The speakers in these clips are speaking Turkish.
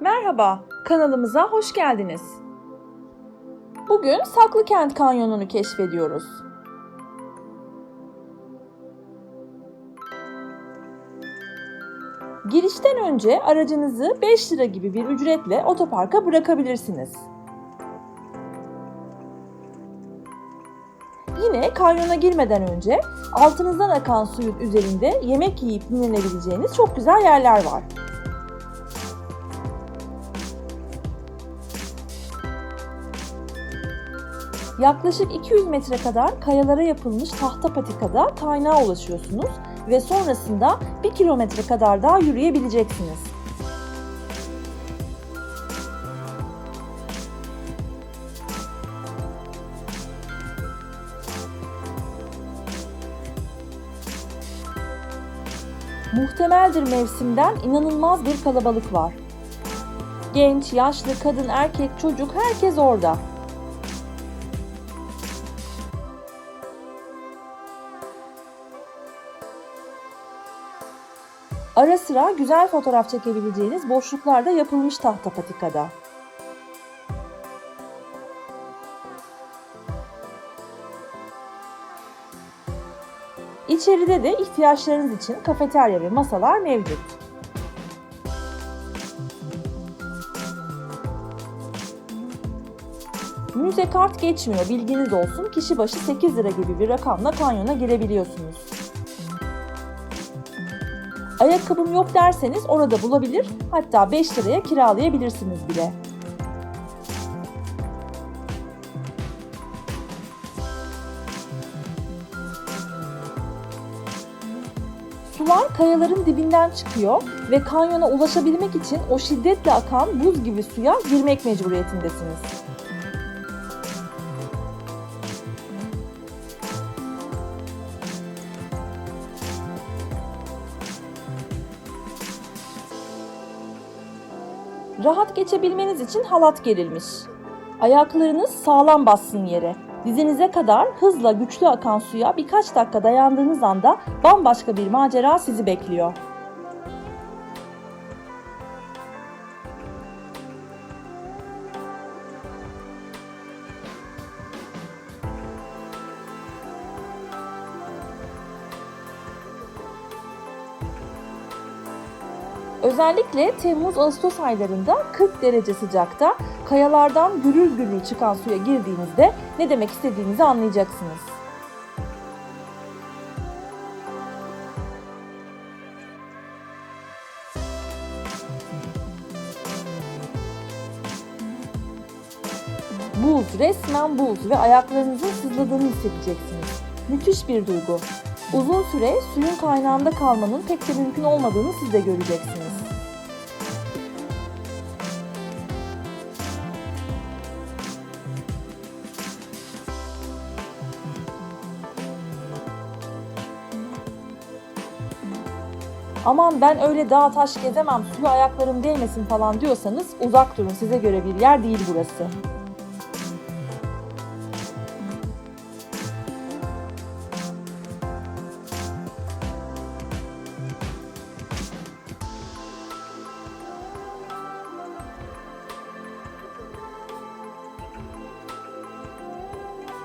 Merhaba, kanalımıza hoş geldiniz. Bugün Saklıkent Kanyonu'nu keşfediyoruz. Girişten önce aracınızı 5 lira gibi bir ücretle otoparka bırakabilirsiniz. Yine kanyona girmeden önce altınızdan akan suyun üzerinde yemek yiyip dinlenebileceğiniz çok güzel yerler var. Yaklaşık 200 metre kadar kayalara yapılmış tahta patikada kaynağa ulaşıyorsunuz ve sonrasında 1 kilometre kadar daha yürüyebileceksiniz. Muhtemeldir mevsimden inanılmaz bir kalabalık var. Genç, yaşlı, kadın, erkek, çocuk herkes orada. Ara sıra güzel fotoğraf çekebileceğiniz boşluklar da yapılmış tahta patikada. İçeride de ihtiyaçlarınız için kafeterya ve masalar mevcut. Müze kart geçmiyor bilginiz olsun. Kişi başı 8 lira gibi bir rakamla kanyona girebiliyorsunuz. Ayakkabım yok derseniz orada bulabilir, hatta 5 liraya kiralayabilirsiniz bile. Sular kayaların dibinden çıkıyor ve kanyona ulaşabilmek için o şiddetle akan buz gibi suya girmek mecburiyetindesiniz. Rahat geçebilmeniz için halat gerilmiş. Ayaklarınız sağlam bassın yere. Dizinize kadar hızla güçlü akan suya birkaç dakika dayandığınız anda bambaşka bir macera sizi bekliyor. Özellikle Temmuz-Ağustos aylarında 40 derece sıcakta kayalardan gürül gürül çıkan suya girdiğinizde ne demek istediğinizi anlayacaksınız. Buz, resmen buz ve ayaklarınızın sızladığını hissedeceksiniz. Müthiş bir duygu. Uzun süre suyun kaynağında kalmanın pek de mümkün olmadığını siz de göreceksiniz. Aman ben öyle dağ taş gezemem, suya ayaklarım değmesin falan diyorsanız uzak durun size göre bir yer değil burası.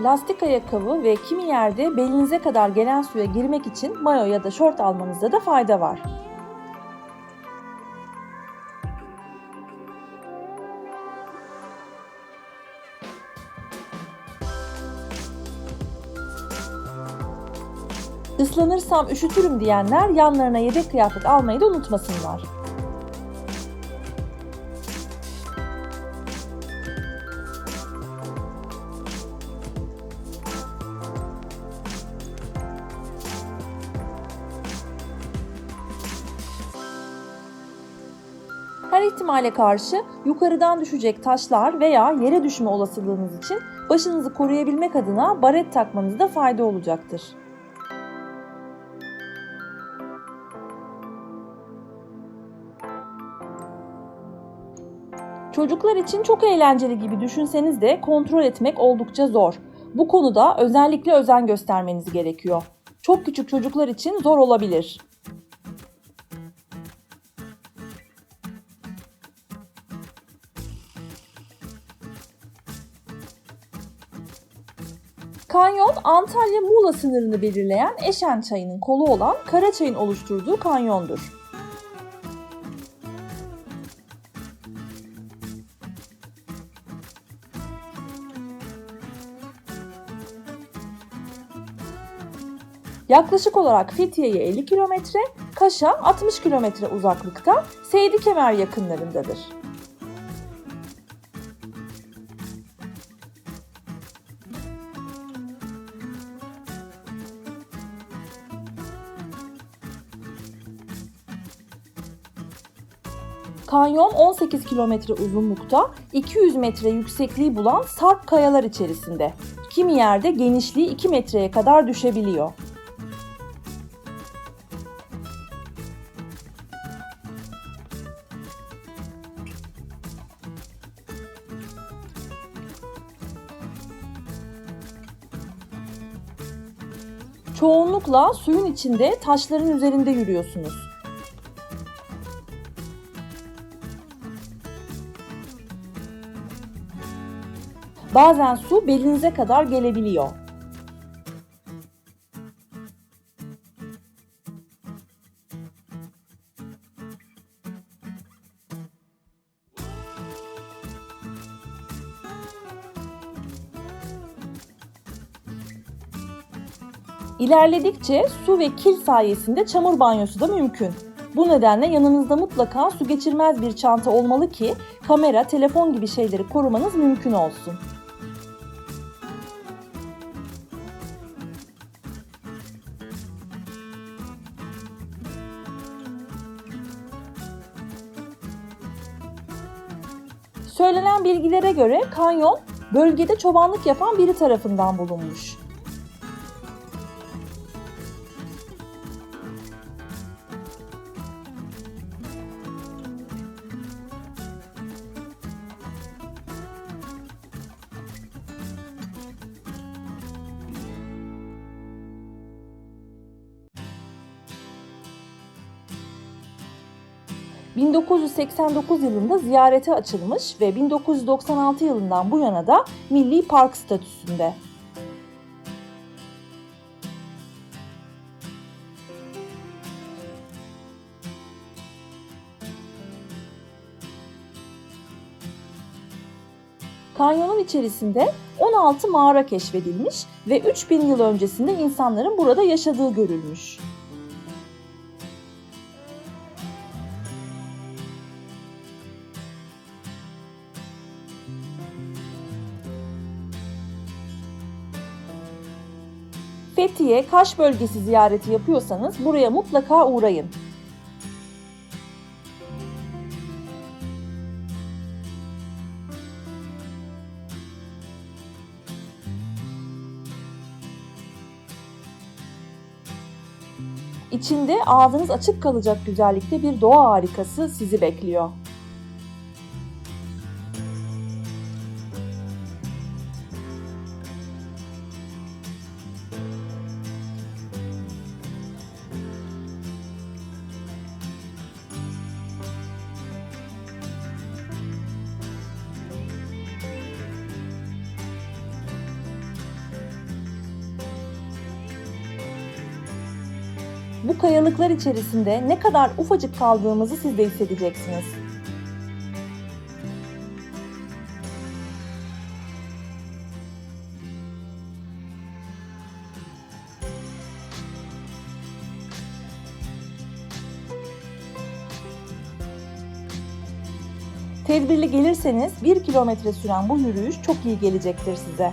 Lastik ayakkabı ve kimi yerde belinize kadar gelen suya girmek için mayo ya da şort almanızda da fayda var. Islanırsam üşütürüm diyenler yanlarına yedek kıyafet almayı da unutmasınlar. Her ihtimale karşı yukarıdan düşecek taşlar veya yere düşme olasılığınız için başınızı koruyabilmek adına baret takmanızda fayda olacaktır. Çocuklar için çok eğlenceli gibi düşünseniz de kontrol etmek oldukça zor. Bu konuda özellikle özen göstermeniz gerekiyor. Çok küçük çocuklar için zor olabilir. Kanyon, Antalya-Muğla sınırını belirleyen Eşen Çayı'nın kolu olan Karaçay'ın oluşturduğu kanyondur. Yaklaşık olarak Fethiye'ye 50 kilometre, Kaş'a 60 kilometre uzaklıkta Seydi Kemer yakınlarındadır. Kanyon 18 kilometre uzunlukta, 200 metre yüksekliği bulan sarp kayalar içerisinde. Kimi yerde genişliği 2 metreye kadar düşebiliyor. Çoğunlukla suyun içinde taşların üzerinde yürüyorsunuz. Bazen su belinize kadar gelebiliyor. İlerledikçe su ve kil sayesinde çamur banyosu da mümkün. Bu nedenle yanınızda mutlaka su geçirmez bir çanta olmalı ki kamera, telefon gibi şeyleri korumanız mümkün olsun. Söylenen bilgilere göre kanyon bölgede çobanlık yapan biri tarafından bulunmuş. ...1989 yılında ziyarete açılmış ve 1996 yılından bu yana da milli park statüsünde. Kanyonun içerisinde 16 mağara keşfedilmiş ve 3000 yıl öncesinde insanların burada yaşadığı görülmüş. Fethiye, Kaş bölgesi ziyareti yapıyorsanız buraya mutlaka uğrayın. İçinde ağzınız açık kalacak güzellikte bir doğa harikası sizi bekliyor. Bu kayalıklar içerisinde ne kadar ufacık kaldığımızı siz de hissedeceksiniz. Tedbirli gelirseniz 1 kilometre süren bu yürüyüş çok iyi gelecektir size.